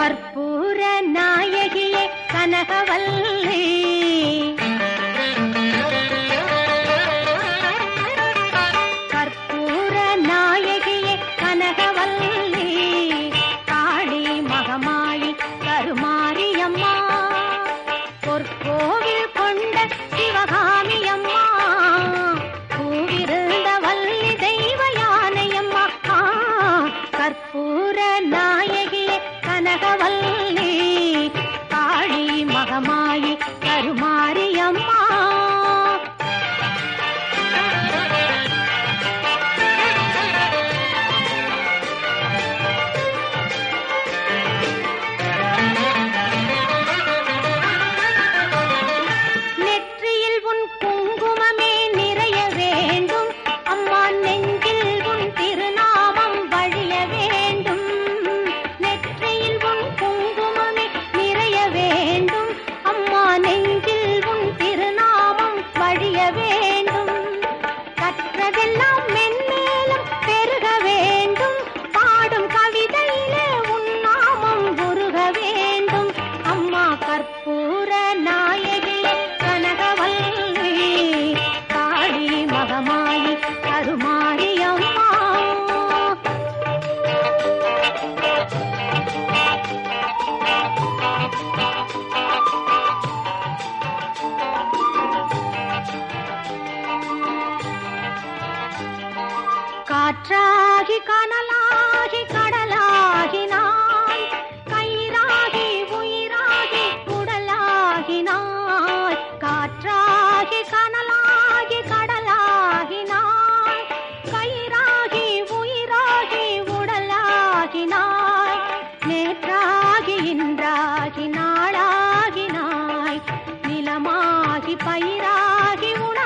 கற்பூர நாயகியே கனகவல்லி. கற்பூர நாயகியே கனகவல்லி. காளி மகமாயி கருமாரியம்மா. பொற்கோவில் கொண்ட சிவகாமியம்மா. பூவிருந்த வல்லி தெய்வ யானையம்மா. கற்பூர நாய కనకవల్లి அகமாயி கருமாறி அம்மா. காற்றாகி காண ராகி பயிராகி உணா